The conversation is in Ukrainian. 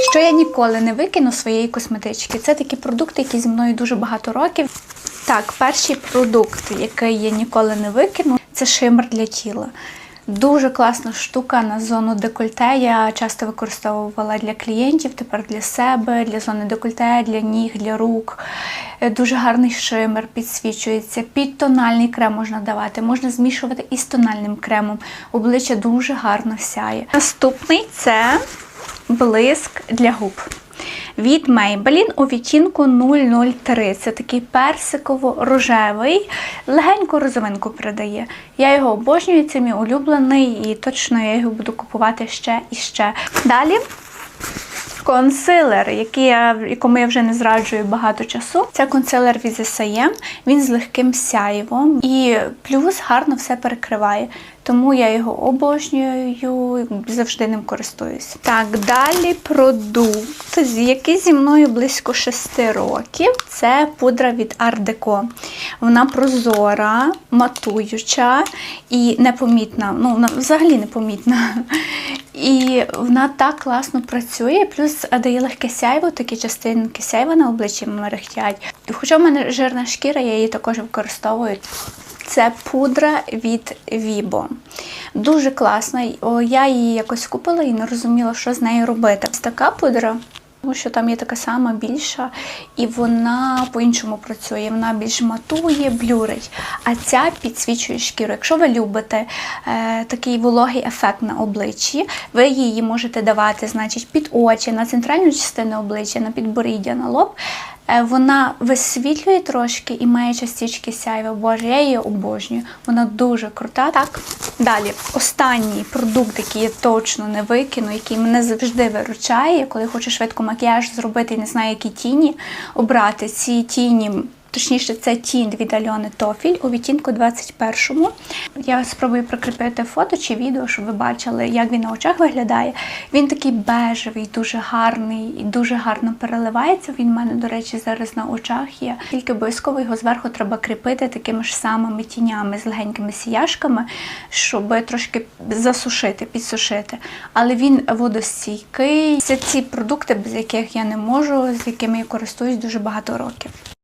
Що я ніколи не викину своєї косметички. Це такі продукти, які зі мною дуже багато років. Так, перший продукт, який я ніколи не викину, це шимер для тіла. Дуже класна штука на зону декольте. Я часто використовувала для клієнтів, тепер для себе, для зони декольте, для ніг, для рук. Е, Дуже гарний шимер підсвічується. Під тональний крем можна давати, можна змішувати із тональним кремом. Обличчя дуже гарно сяє. Наступний це блиск для губ. Від Maybelline у відтінку 003. Це такий персиково-рожевий, легеньку розовинку передає. Я його обожнюю, це мій улюблений, і точно я його буду купувати ще і ще. Далі консилер, який я, якому я вже не зраджую багато часу. Це консилер від SAM. Він з легким сяйвом і плюс гарно все перекриває. Тому я його обожнюю, завжди ним користуюсь. Так, далі продукт, який зі мною близько 6 років. Це пудра від Art Deco. Вона прозора, матуюча і непомітна. Ну, вона взагалі непомітна. І вона так класно працює, плюс дає легке сяйво, такі частинки сяйва на обличчі мерехтять. Хоча в мене жирна шкіра, я її також використовую. Це пудра від Vibo. Дуже класна. Я її якось купила і не розуміла, що з нею робити. Ось така пудра. Тому що там є така сама більша, і вона по-іншому працює. Вона більш матує, блюрить. А ця підсвічує шкіру. Якщо ви любите е, такий вологий ефект на обличчі, ви її можете давати, значить, під очі, на центральну частину обличчя, на підборіддя, на лоб. Е, Вона висвітлює трошки і має частички сяйва. Боже, я її обожнюю. Вона дуже крута. Так, далі. Останній продукт, який я точно не викину, який мене завжди виручає, коли хочу швидко макіяж зробити і не знаю, які тіні обрати. Ці тіні. Точніше, це тінь від Альони Тофіль у відтінку 21-му. Я спробую прикріпити фото чи відео, щоб ви бачили, як він на очах виглядає. Він такий бежевий, дуже гарний і дуже гарно переливається. Він в мене, до речі, зараз на очах є. Тільки обов'язково його зверху треба кріпити такими ж самими тінями з легенькими сіяшками, щоб трошки засушити, підсушити. Але він водостійкий. Це ці продукти, без яких я не можу, з якими я користуюсь дуже багато років.